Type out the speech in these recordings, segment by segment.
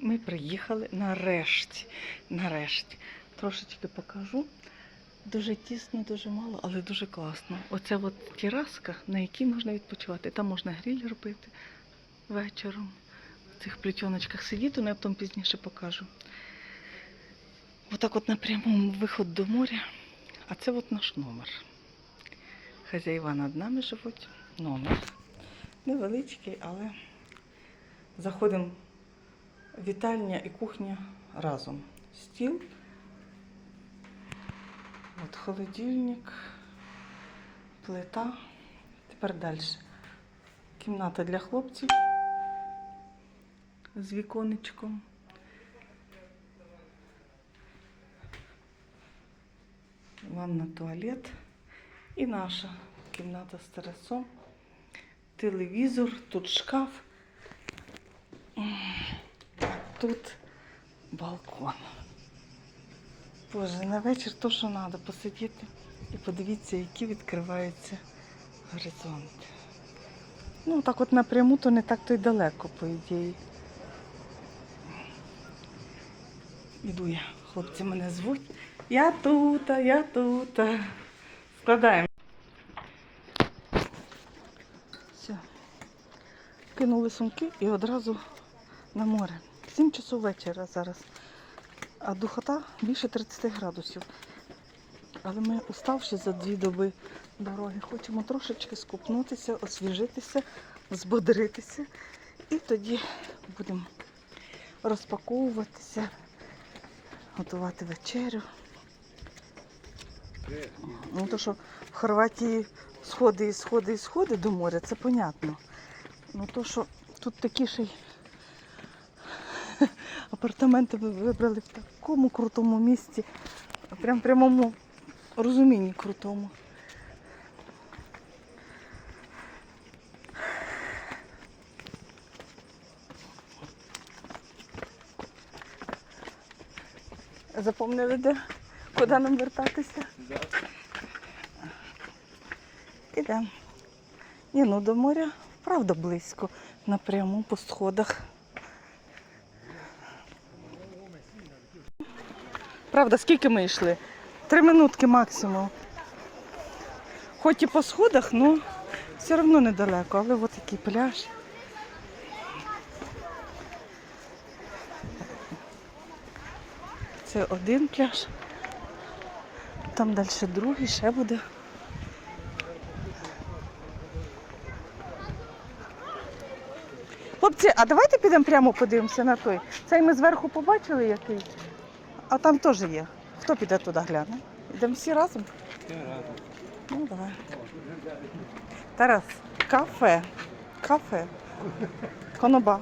ми приїхали нарешті. Нарешті. Трошечки покажу. Дуже тісно, дуже мало, але дуже класно. Оце от тераска, на якій можна відпочивати. Там можна гриль робити вечором. В цих плетіночках сидіти, але я потім пізніше покажу. Отак от на виход до моря. А це от наш номер. Хазяїва над нами живуть. Номер. Невеличкий, але заходимо вітальня і кухня разом. Стіл. От холодильник, плита. Тепер далі. Кімната для хлопців з віконечком. Ванна, туалет. І наша кімната з терасом. Телевізор, тут шкаф. Тут балкон. Боже, на вечір то, що треба посидіти і подивіться, які відкриваються горизонти. Ну, так от напряму, то не так то й далеко, по ідеї. Іду я, хлопці мене звуть. Я тут, я тут. Складаємо. Все. Кинули сумки і одразу на море. Сім часов вечора зараз. А духота більше 30 градусів. Але ми, уставши за дві доби дороги, хочемо трошечки скупнутися, освіжитися, збодритися. І тоді будемо розпаковуватися, готувати вечерю. Ну, то, що в Хорватії сходи і сходи і сходи до моря, це понятно. Ну то, що тут такі ще й апартаменти ви вибрали в такому крутому місці, прям в прямому розумінні крутому. Запомнили, де? Куди нам вертатися? Ідемо. Ні, ну до моря правда близько. Напряму по сходах. Правда, скільки ми йшли? Три минутки максимум. Хоч і по сходах, але все одно недалеко. Але от такий пляж. Це один пляж. Там далі другий ще буде. Хлопці, а давайте підемо прямо подивимося на той. Цей ми зверху побачили який. А там теж є. Хто піде туди гляне? Йдемо всі разом? Ну, давай. Тарас, кафе. Кафе. Коноба.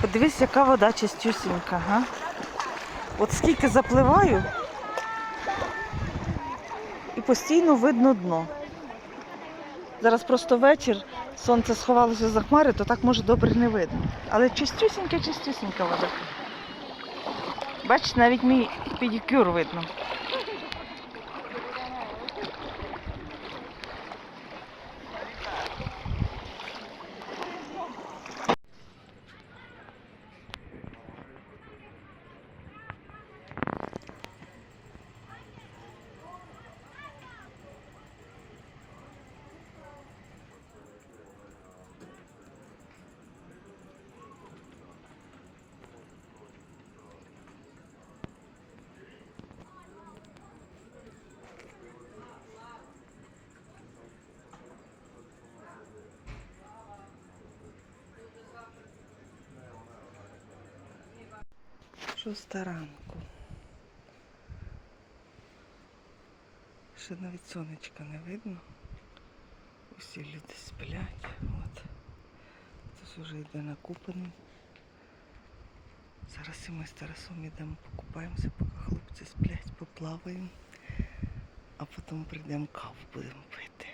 Подивись, яка вода чистюсінька, га? От скільки запливаю, і постійно видно дно. Зараз просто вечір, сонце сховалося за хмари, то так може добре не видно. Але чистюсінька, чистюсінька вода. Бачите, навіть мій педикюр видно. Шоста ранку. Ще навіть сонечка не видно. Усі люди сплять. От. Хтось вже йде накупаний. Зараз і ми з Тарасом йдемо, покупаємося, поки хлопці сплять, поплаваємо, а потім прийдемо каву будемо пити.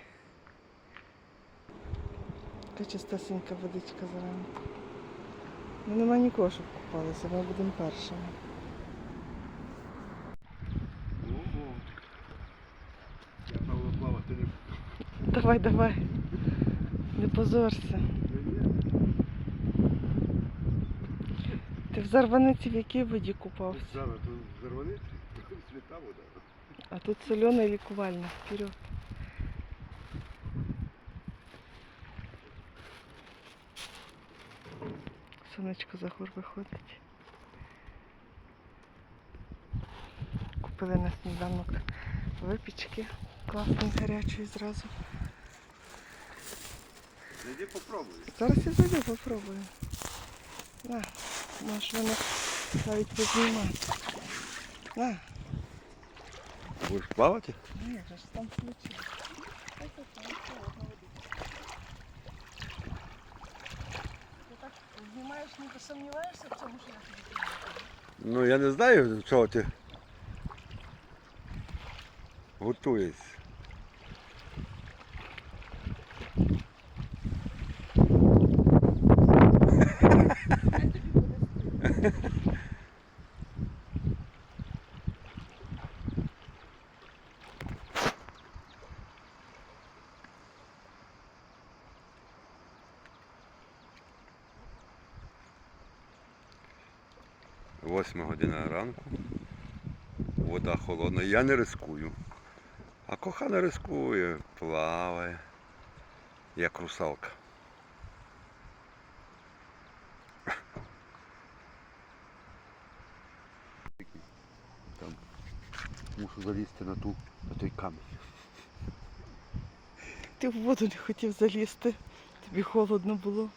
Така чистасенька водичка зранку. Ну нема нікого, щоб купалися, ми будемо першими. Я правда плавати не Давай, давай. Не позорся. Ти в Зарваниці в якій воді купався? Зараз тут зарваниці, світа вода. А тут солене лікувальне. Вперед. Сонечко за гор виходить. Купили на сніданок випічки класної гарячої зразу. Зайди попробуй. Зараз я зайду, попробую. На, можеш мене навіть познімати. На. Будеш плавати? Ні, ж там включили. Ти так знімаєш, ніби сумніваєшся в цьому, що я тобі кажу? Ну я не знаю, чого ти готуєшся. Восьма година ранку. Вода холодна. Я не рискую. А кохана рискує, плаває, як русалка. Там мушу залізти на ту, на той камінь. Ти в воду не хотів залізти. Тобі холодно було.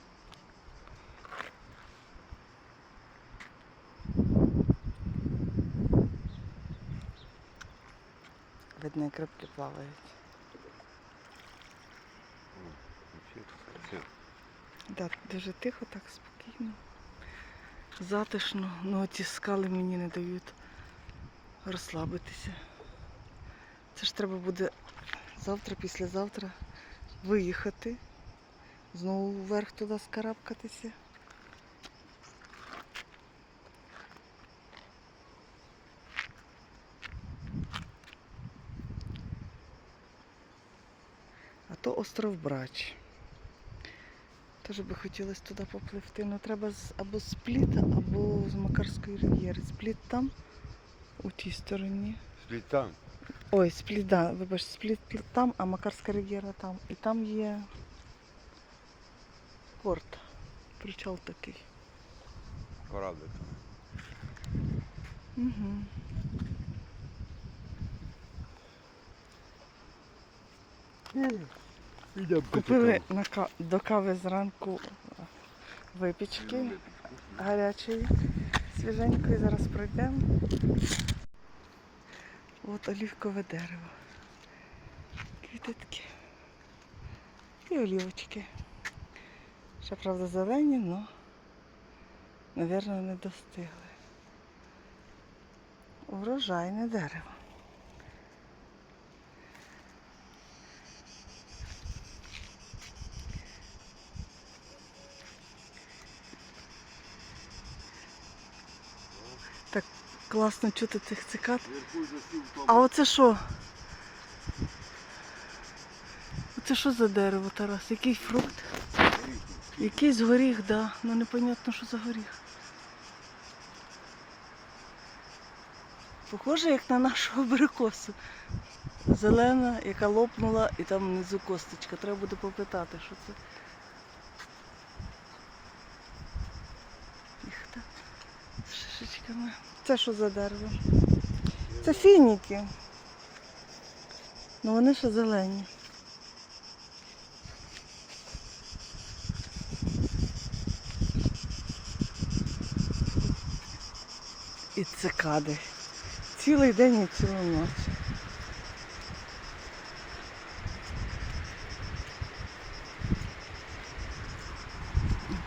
Як рибки плавають. Да, дуже тихо, так спокійно. Затишно. Ну ці скали мені не дають розслабитися. Це ж треба буде завтра, післязавтра виїхати. Знову вверх туди скарабкатися. остров Брач. Теж би хотілося туди попливти. Ну треба з, або з Пліта, або з Макарської рив'єри. Спліт там, у тій стороні. Спліть там. Ой, спліт, да, вибач, спліт там, а Макарська рив'єра там. І там є порт. Причал такий. Кораблик. Угу. Йдемо Купили на ка- до кави зранку випічки гарячої, свіженької. Зараз пройдемо. От олівкове дерево. Квіточки. І олівочки. Ще, правда, зелені, але, мабуть, не достигли. Урожайне дерево. Так класно чути цих цикад. А оце що? Оце що за дерево, Тарас? Який фрукт? Якийсь горіх, да. Ну непонятно, що за горіх. Похоже, як на нашу абрикосу. Зелена, яка лопнула, і там внизу косточка. Треба буде попитати, що це. Їх так з шишечками. Це що за дерево? Це фініки. Ну вони ще зелені. І цикади. Цілий день і цілу ніч.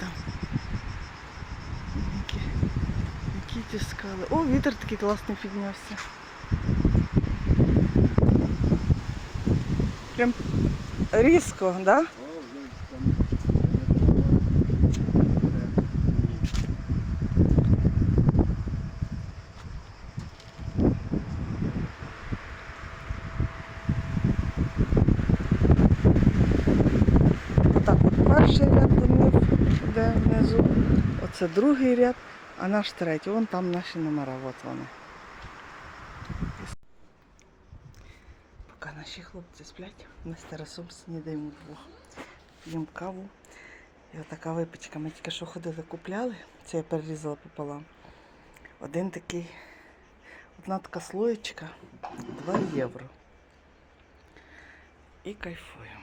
Там. Які, скали. О, вітер такий класний піднявся. Прям різко, так? Да? Перший ряд домів, де внизу, оце другий ряд, А наш третій, вон там наші номера, от вони. Поки наші хлопці сплять, ми з Тарасом снідаємо вдвох. П'ємо каву. І отака випічка. Ми тільки що ходили, купляли. Це я перерізала пополам. Один такий, одна така слоєчка 2 євро. І кайфуємо.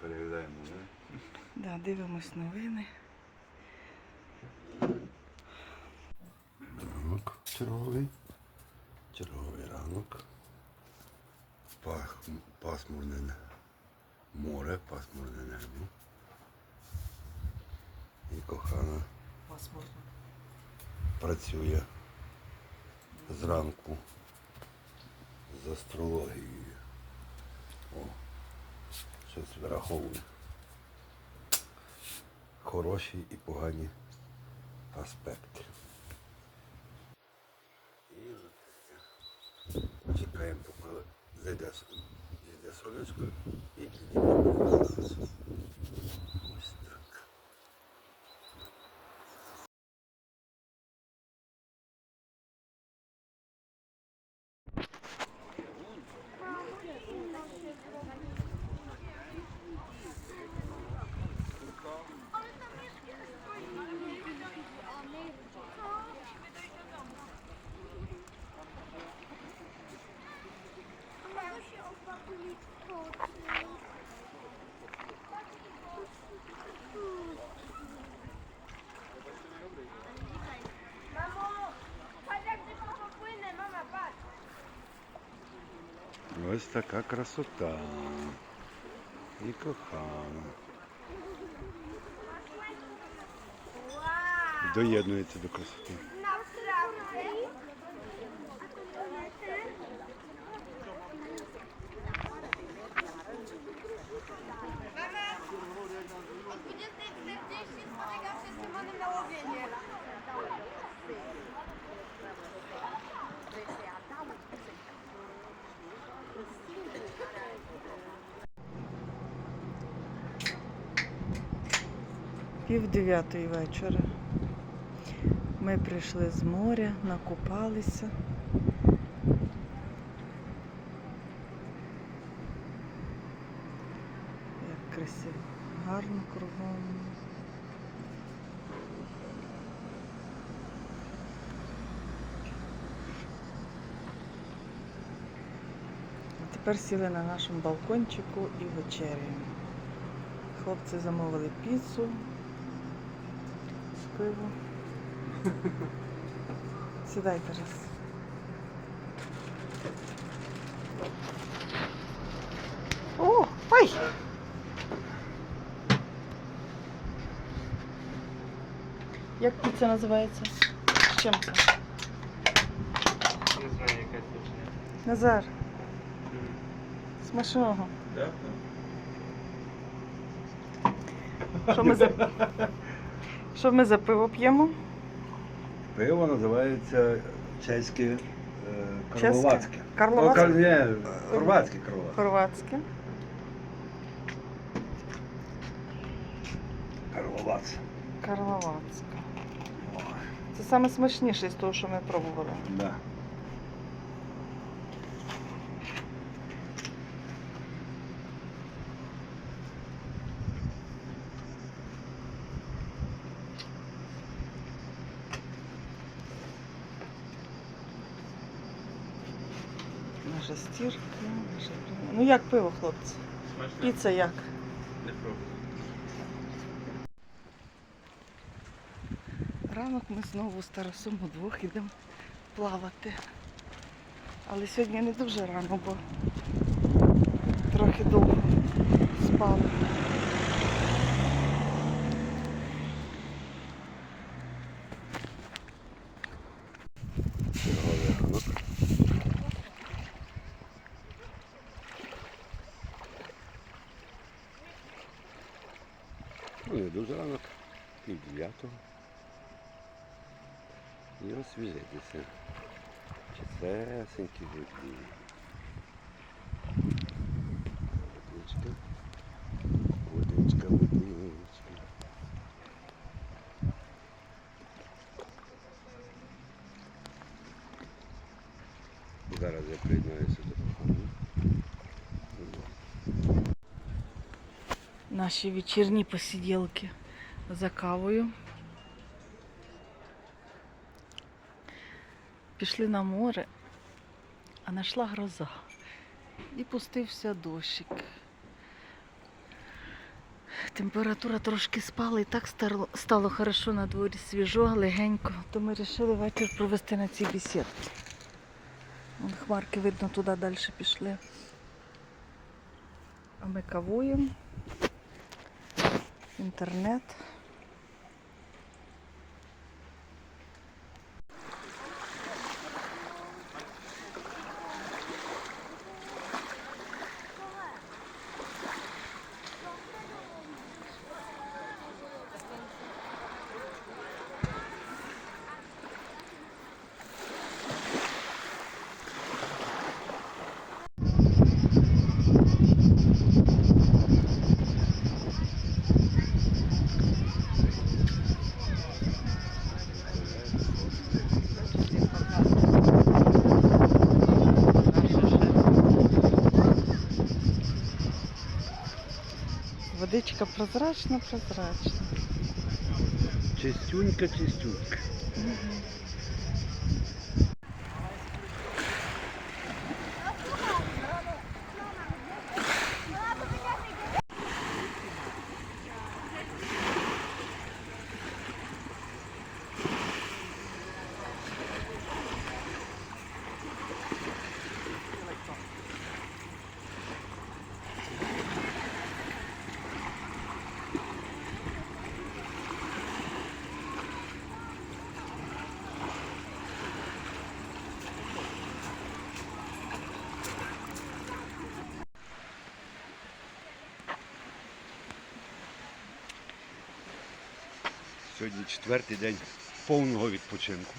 Переглядаємо, не? Да, дивимось новини. Ранок черговий. Черговий ранок. Пах, пасмурне море, пасмурне небо. І кохана Пасмурно. працює зранку з астрологією. О, щось вираховує. Хороші і погані аспекти. І чекаємо, поки зайде, сонечко і підійдемо Ось така красота. І кохана. Доєднується до красоти. Пів дев'ятої вечора. Ми прийшли з моря, накупалися. Як красиво, гарно кругом. А тепер сіли на нашому балкончику і вечеряємо. Хлопці замовили піцу, пиво. Сідай Тарас. О, ой! Як піца називається? З чим це? Не знаю, яка точно. Назар. Смачного. Да? Що ми за, Що ми за пиво п'ємо? Пиво називається чеське е, карловацьке. Карловацьке? Кар- ні, хорватське карловацьке. Хорватське. Карловац. Карловацьке. Це саме смачніше з того, що ми пробували. Да. Наша... Ну як пиво, хлопці? Піца як? Не. Ранок ми знову з Тарасом удвох йдемо плавати. Але сьогодні не дуже рано, бо трохи довго спали. Малесенькі грибні. Водичка. Водичка, водичка. Зараз я приєднаюся до походу. Наші вечірні посиділки за кавою. Пішли на море. А знайшла гроза. І пустився дощик. Температура трошки спала і так стало хорошо на дворі свіжо, легенько. То ми вирішили вечір провести на цій бесідці. Вон хмарки видно туди далі пішли. А ми кавуємо. Інтернет. Водичка прозрачна, прозрачна. Чистюнька, чистюнька. Сьогодні четвертий день повного відпочинку.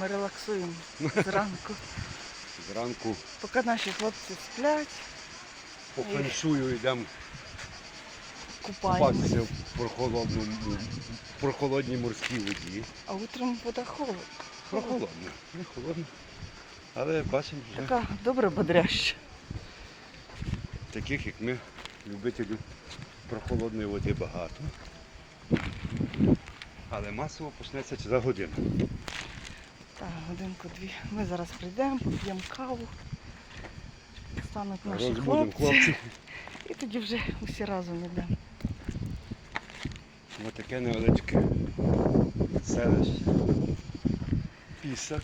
Ми релаксуємо зранку. Зранку Поки наші хлопці сплять, по феншую йдемо купатися в прохолодному, прохолодній морській воді. А утром вода холодна. Прохолодно, не холодно. Але бачимо, вже Така добре бодряща. таких, як ми, любителів прохолодної води багато. Але масово почнеться за годину. Так, годинку-дві. Ми зараз прийдемо, поп'ємо каву. Стануть наші Розбудемо хлопці. хлопців. І тоді вже усі разом йдемо. Ось таке невеличке селище. Пісок.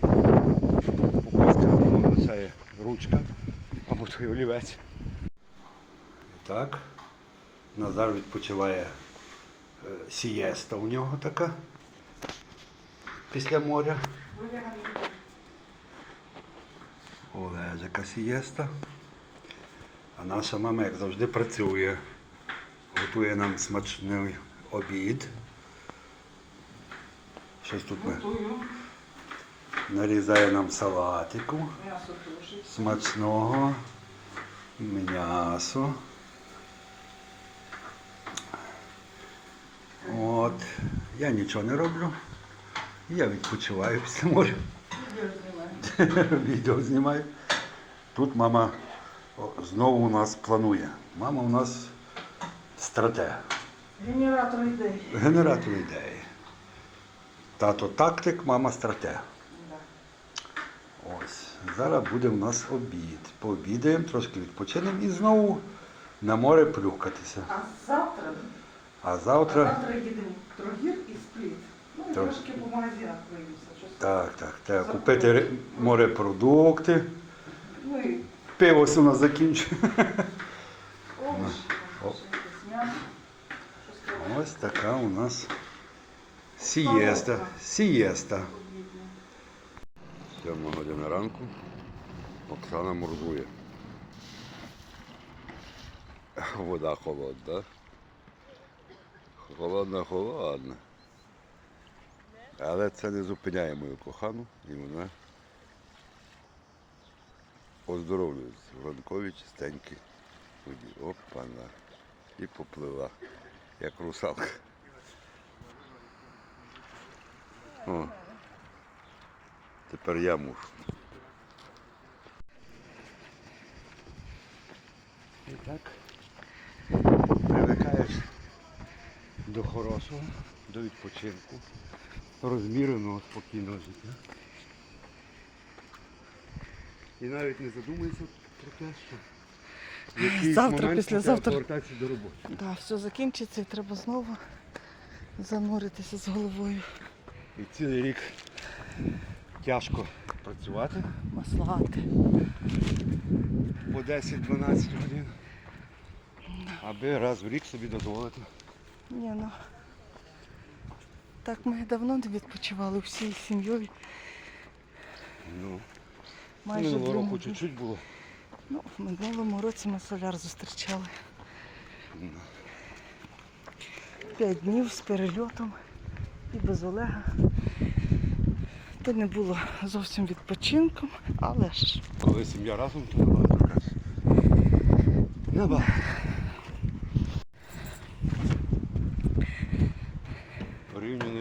Попаска означає ручка або той олівець. І так, Назар відпочиває сієста у нього така після моря. Олежика сієста. А наша мама, як завжди, працює. Готує нам смачний обід. Щось тут ми нарізає нам салатику. Смачного. М'ясо. От. Я нічого не роблю. Я відпочиваю після моря. Відео знімаю. Тут мама знову у нас планує. Мама у нас стратег. Генератор ідей. Генератор ідеї. Тато тактик, мама стратег. Ось. Зараз буде у нас обід. Пообідаємо, трошки відпочинемо і знову на море плюхатися. А завтра, А завтра. завтра їдемо в Трогір і спліт. Ну і Так. трошки по магазинах проїмося. Щось. Так, так, треба купити морепродукти. Ну і Пиво у нас закінчує. овочі, якесь м'ясо. Щось Ось така у нас сієста. Сієста. Сьома година ранку. Оксана мордує. Вода холодна. Холодна, холодна. Але це не зупиняє мою кохану і вона оздоровлюється. Ранкові чистенькі воді. Опана. І поплила, як русалка. О. Тепер я мушу. І так привикаєш до хорошого, до відпочинку, розміреного, спокійного життя. І навіть не задумуєшся про те, що в якийсь Завтра, момент післязавтра. треба повертатися до роботи. Да, все закінчиться і треба знову зануритися з головою. І цілий рік тяжко працювати Маслати. по 10-12 годин, аби раз в рік собі дозволити. Ні, ну. Так ми давно не відпочивали всією сім'єю. Ну, Майже минулого дві року чуть-чуть було. Ну, в минулому році ми соляр зустрічали. Ну. П'ять днів з перельотом і без Олега. То не було зовсім відпочинком, але ж Коли сім'я разом, то набагато краще. Набагато.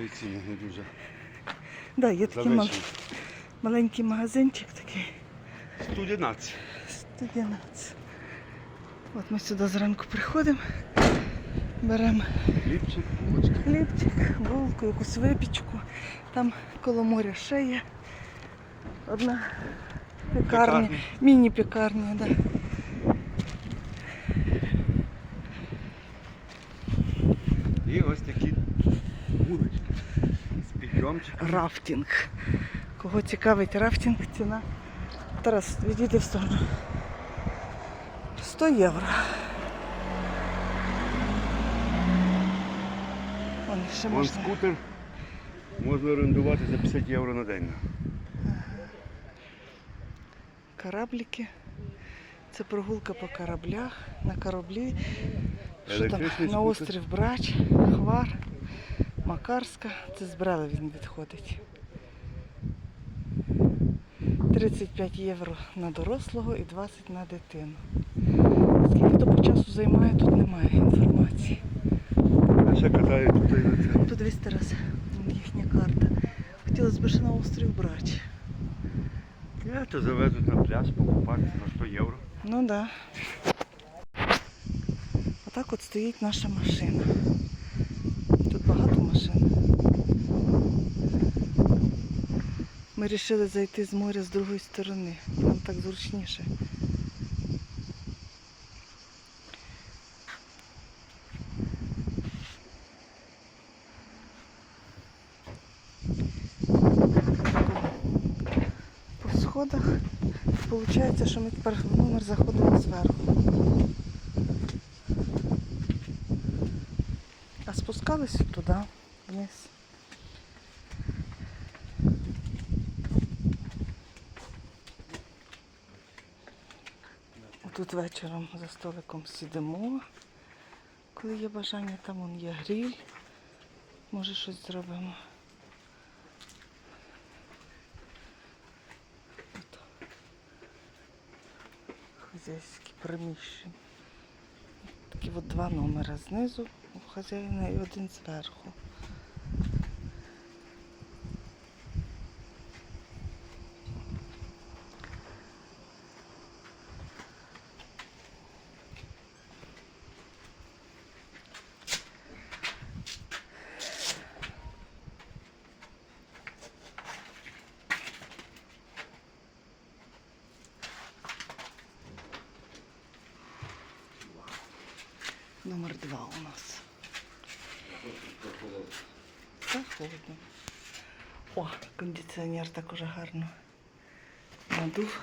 Порівняно і не дуже. да, є такий мал- маленький магазинчик такий. 111. 111. От ми сюди зранку приходимо, беремо Хлібчик, булочки. хлібчик, булку, якусь випічку. Там коло моря ще є одна Пекарня. міні-пекарня, да. І ось такі вулички з підйомчиком. Рафтинг. Кого цікавить рафтинг, ціна. Тарас, відійди в сторону. 100 євро. Вон ще Вон можна. скутер можна орендувати за 50 євро на день. Корабліки. Це прогулка по кораблях, на кораблі. Що там? На острів Брач, Хвар, Макарська. Це з Брела він відходить. 35 євро на дорослого і 20 на дитину. Скільки то по часу займає, тут немає інформації. А ще катають тут на це. Подивись Тарас, їхня карта. Хотілося б ще на острів Брач. Я то завезуть на пляж покупатися за 100 євро. Ну так. Да. Отак от стоїть наша машина. Тут багато машин. Ми вирішили зайти з моря з другої сторони. Нам так зручніше. По сходах Получається, що ми тепер Тут вечором за столиком сидимо, коли є бажання, там вон є гріль. Може щось зробимо. От. Хазяйські приміщення. Такі от два номера знизу у хазяїна і один зверху. Номер два у нас. Так, холодно. О, кондиціонер так уже гарно надув.